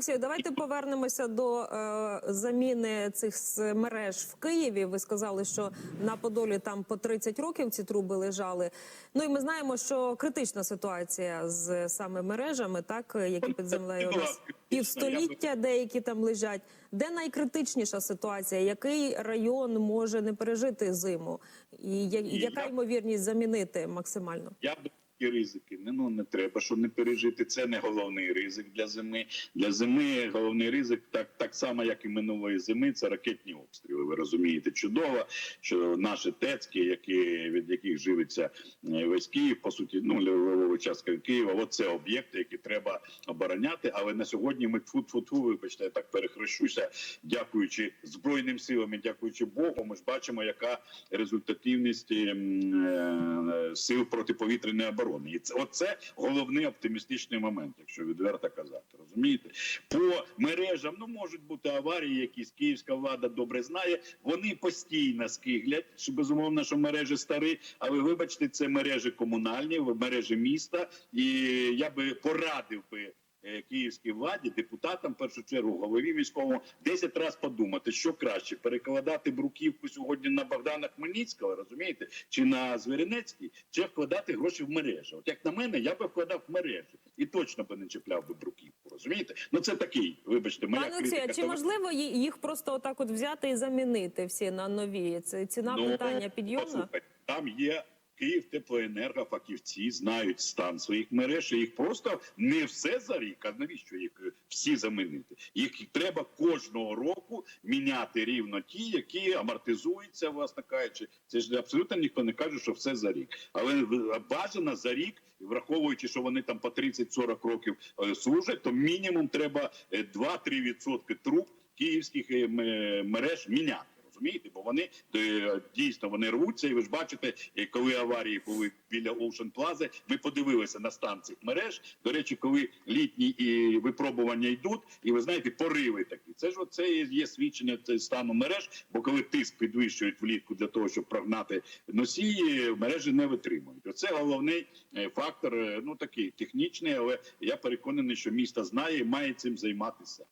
Олексію, давайте повернемося до е, заміни цих мереж в Києві. Ви сказали, що на Подолі там по 30 років ці труби лежали. Ну і ми знаємо, що критична ситуація з саме мережами, так які під землею півстоліття, деякі там лежать. Де найкритичніша ситуація? Який район може не пережити зиму? І я- яка ймовірність замінити максимально? Я б такі ризики не ну не треба, що не пережити. Це не головний ризик для зими. Для зими головний ризик, так так само, як і минулої зими, це ракетні обстріли. Ви розумієте чудово, що наші ТЕЦки, які від яких живиться е, весь Київ, по суті, ну частка Києва, от це об'єкти, які треба обороняти. Але на сьогодні ми тфу-тфу-тфу, вибачте, я так перехрещуся, дякуючи збройним силам, і дякуючи Богу, ми ж бачимо, яка результативність ем, е, сил протиповітряної оборони. І це оце головний оптимістичний момент, якщо відверто казати. Розумієте, по мережам ну можуть бути аварії, якісь київська влада добре знає. Вони постійно скиглять, що безумовно, що мережі старі. Але вибачте, це мережі комунальні, мережі міста. І я би порадив би. Е, Київській владі, депутатам, в першу чергу, голові військовому 10 разів подумати, що краще перекладати бруківку сьогодні на Богдана Хмельницького, розумієте, чи на Звіринецький, чи вкладати гроші в мережі. От як на мене, я би вкладав в мережі і точно би не чіпляв би бруківку. Розумієте? Ну це такий, вибачте, моя Пане критика. чи можливо їх просто отак от взяти і замінити всі на нові? Це ціна Ну, питання підйомна? Послухайте, там є Київ теплоенерго, фахівці знають стан своїх мереж. і Їх просто не все за рік. А навіщо їх е, всі замінити? Їх треба кожного року міняти рівно ті, які амортизуються, власне кажучи. Це ж абсолютно ніхто не каже, що все за рік. Але е, бажано за рік, враховуючи, що вони там по 30-40 років е, служать, то мінімум треба е, 2-3% труб київських мереж міняти. Розумієте, бо вони е, дійсно вони рвуться, і ви ж бачите, е, коли аварії були біля Ocean Plaza, ми подивилися на стан цих мереж. До речі, коли літні і випробування йдуть, і ви знаєте, пориви такі. Це ж оце є свідчення стану мереж. Бо коли тиск підвищують влітку для того, щоб прогнати носії, мережі не витримують. Оце головний е, фактор. Ну такий технічний, але я переконаний, що місто знає і має цим займатися.